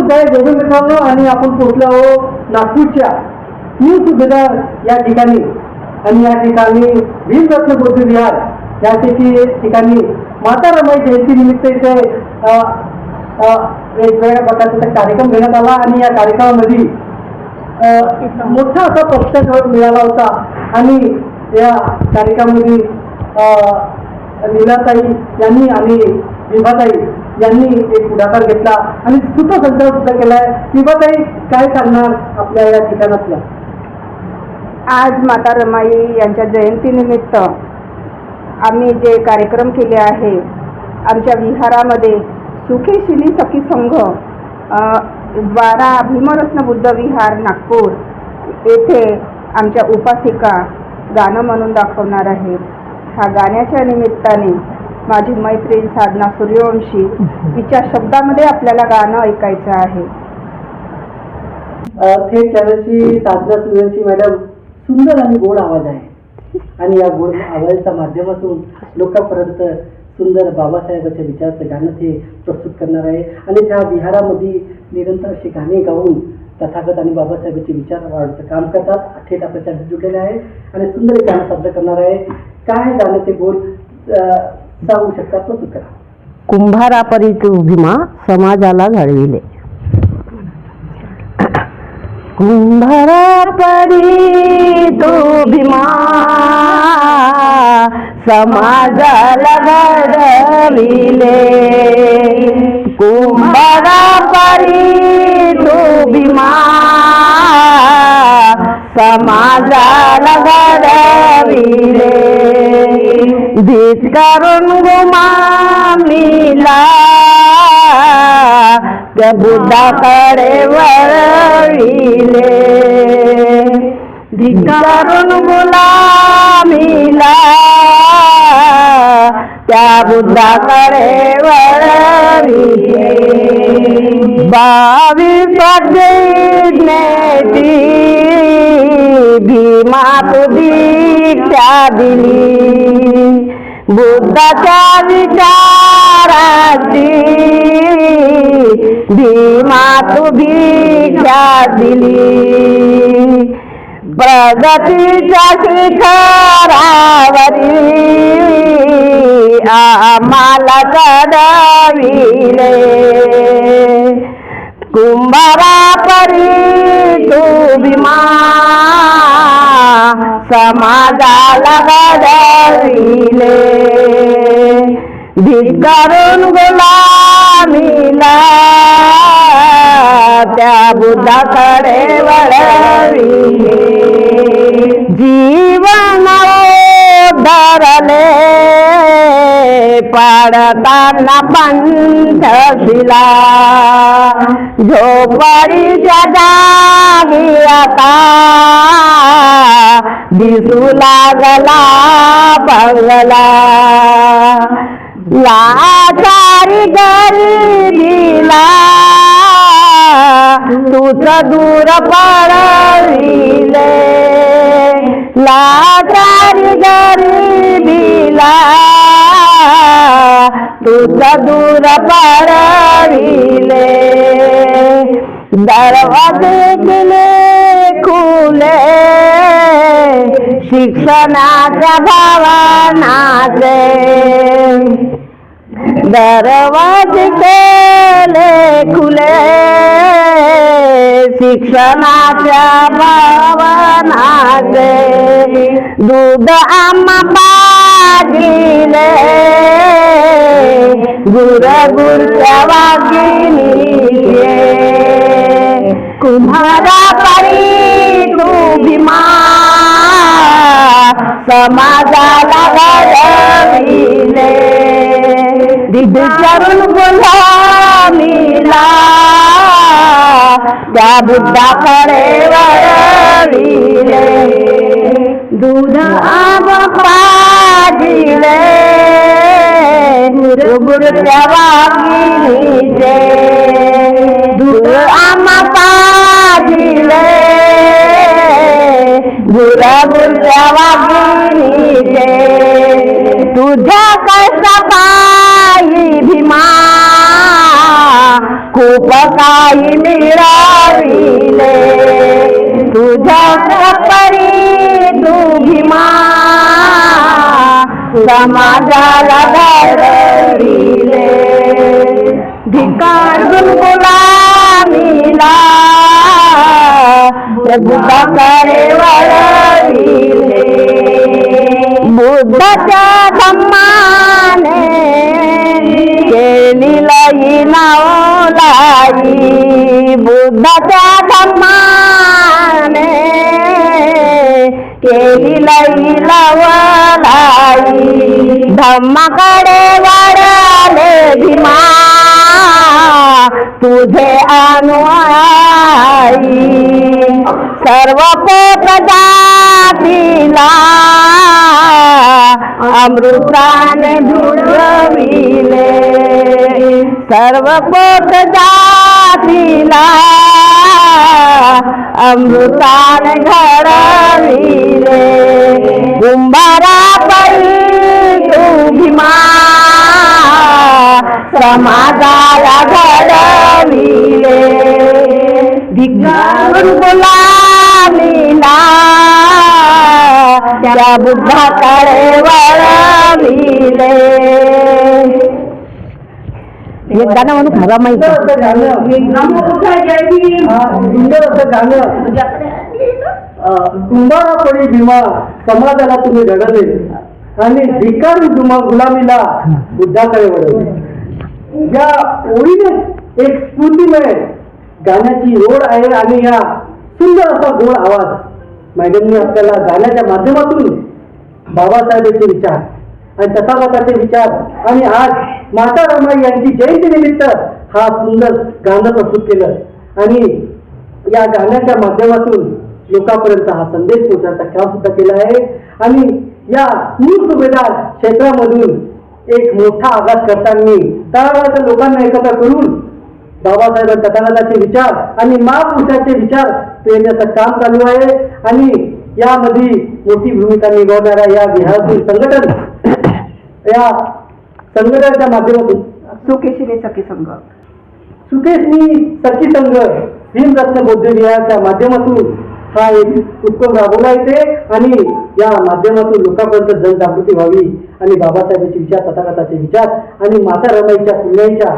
मुद्दा आहे दोघे मित्रांनो आणि आपण पोहोचलो आहोत नागपूरच्या न्यू सुभेदार या ठिकाणी. आणि या ठिकाणी भीमरत्न बौद्ध विहार या ठिकाणी माता रमाई जयंती निमित्त इथे वेगवेगळ्या प्रकारचा कार्यक्रम घेण्यात आला आणि या कार्यक्रमामध्ये मोठा असा पक्ष मिळाला होता. आणि या कार्यक्रमामध्ये लीलाताई यांनी आणि विभाताई यांनी एक पुढाकार घेतला आणि सूत्रसंचालन सुद्धा केलाय. विभाताई काय सांगणार आपल्या या ठिकाणातल्या आज माता रमाई यांच्या जयंतीनिमित्त आम्ही जे कार्यक्रम केले आहे आमच्या विहारामध्ये सुखी शिली सखी संघ द्वारा भीमरत्न बुद्ध विहार नागपूर येथे आमच्या उपासिका गाणं म्हणून दाखवणार आहेत. ह्या गाण्याच्या निमित्ताने माझी मैत्रीण साधना सूर्यवंशी तिच्या शब्दामध्ये आपल्याला गाणं ऐकायचं आहे. थेट चॅनलची साधना सूर्यवंशी मॅडम सुंदर आणि गोड आवाज आहे. आणि या गोड आवाजाच्या माध्यमातून लोकांपर्यंत सुंदर बाबासाहेबांच्या विचाराचं गाणं ते प्रस्तुत करणार आहे. आणि त्या विहारामध्ये निरंतर अशी गाणे गाऊन तथागत आणि बाबासाहेबांचे विचार वाढवण्याचं काम करतात. थेट आपल्या जुटलेले आहे. आणि सुंदर गाणं सादर करणार आहे. काय गाणं ते बोल जाऊ शकतात तो प्रस्तुत करा कुंभारापरी तू भीमा समाजाला घडविले कुंभारापरी तू भीमा समाजाला घडविले कुंभारापरी तू भीमा समाजाला घडविले भीत करून गुमामीला त्या बुद्धाकडे वळविले भीत करून गुलामीला त्या बुद्धाकडे वळविले बावीस नेती भीमा तू दीक्षा दिली बुद्धाच्या विचाराची भीमा तू भिक्षा दिली. प्रगतीच्या शिखरावरी आम्हाला चढविले. कुंभारा परी तू भीमा. समाजाला घडविले भिकारून गुलामीला त्या बुद्धाकडे वळविले. जीवन धरले पाडताना पंथशिला झोपडीच्या जागी आता दिसू लागला बंगला. लाचारी गरिबीला तुझ दूर पडविले. लाचारी गरिबीला तुझ दूर पडविले. दरवाजे केले शिक्षणाच्या भावनाचे दरवाजे केले खुले. शिक्षणाच्या भावनाचे दूध आम्हा पाजिले. गुर गुरच्या वागिनीचे कुम्हारा परी समाजाला घडविले विचारून गुलामीला त्या बुद्धाकडे वळविले दूध आब पाजिले गुरुच्या वागिनीचे दूध आम पाजिले गुरा गुरुच्या वागिनीचे तुझ्या कसा पायी भीमा. खूप काही मिळाविले. तुझ्या परी तू भीमा. समाजाला घडविले धिकार गुलगुलामीला करे वळविले. बुद्धाच्या केली लई लावलाई. धम्माकडे वाढले भीमा. तुझे अनुयायी. सर्व प्रजातीला अमृताने झुळविले सर्व पोट जातीला अमृताने घडविले. कुंभारा परी तू भीमा समाजाला घडविले. धिक्कारून गुलामीला. त्या बुद्धाकडे वळविले. हे गाणं म्हणून खरं माहिती सुंदर असं गाणं. सुंदर असं गाणं. कुंभारा पडी भीमा? समाजाला तुम्ही घडवले आणि भिकारी जुमा गुलामीला बुद्धाकडे वळवले या ओळीने एक स्फूर्तिमय गाण्याची ओढ आहे आणि या सुंदर असा गोड आवाज. मॅडमनी आपल्याला गाण्याच्या माध्यमातून बाबासाहेबांचे विचार आणि तथागताचे विचार. आणि आज माता रामाई यांची जयंती निमित्त हा सुंदर गाणं प्रस्तुत केलं. आणि या गाण्याच्या माध्यमातून लोकांपर्यंत हा संदेश पोहोचण्याचा काम सुद्धा केला आहे. आणि या न्यू सुभेदार क्षेत्रामधून एक मोठा आघात करताना तळागाळाच्या लोकांना एकत्र करून बाबासाहेब तथागताचे विचार आणि महापुरुषाचे विचार पेरण्याचं काम चालू आहे. आणि यामध्ये मोठी भूमिका निभावणाऱ्या या विहारातील संघटन या संघटनाच्या माध्यमातून. सुकेशिनी सखी संघ. सुकेशनी सखी संघ भीमरत्न बौद्ध विहाराच्या माध्यमातून हा एक उपक्रम राबवला येते आणि या माध्यमातून लोकांपर्यंत जनजागृती व्हावी आणि बाबासाहेबांचे विचार तथागताचे विचार आणि माता रमाईच्या पुण्याच्या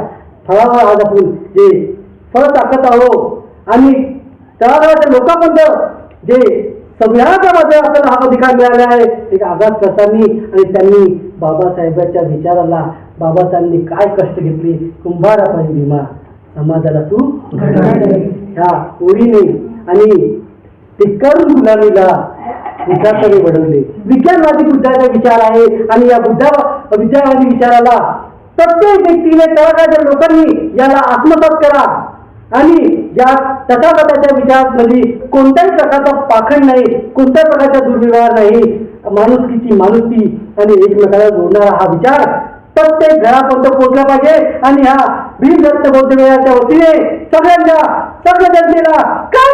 फळावर आज आपण जे फळ टाकत आहोत आणि तळागाळाच्या लोकांपर्यंत जे संविधानाच्या माध्यमात आपल्याला हा अधिकार मिळाला आहे एक आघात करताना आणि त्यांनी बाबासाहेबांच्या विचाराला बाबासाहेबांनी काय कष्ट घेतले? कुंभारा पाणी भीमा. समाजाला तू ह्या ओळीने आणि टिक्करून गुलामीला बुद्धाकडे विज्ञानवादी बुद्धाचा विचार आहे आणि या बुद्धा विज्ञानवादी विचाराला प्रत्येक व्यक्तीने तळागाच्या लोकांनी याला आत्मसात करा. आणि या तथागताच्या विचारामध्ये कोणत्याही प्रकारचा पाखंड नाही कोणत्याही प्रकारचा दुर्व्यवहार नाही. माणुसकीची माणुसकी आणि एकमेकाला जोडणारा हा विचार प्रत्येक घरापर्यंत पोहोचला पाहिजे. आणि हा भीमदत्त बौद्ध वेळाच्या वतीने सगळ्यांना सगळ्या जनतेला काय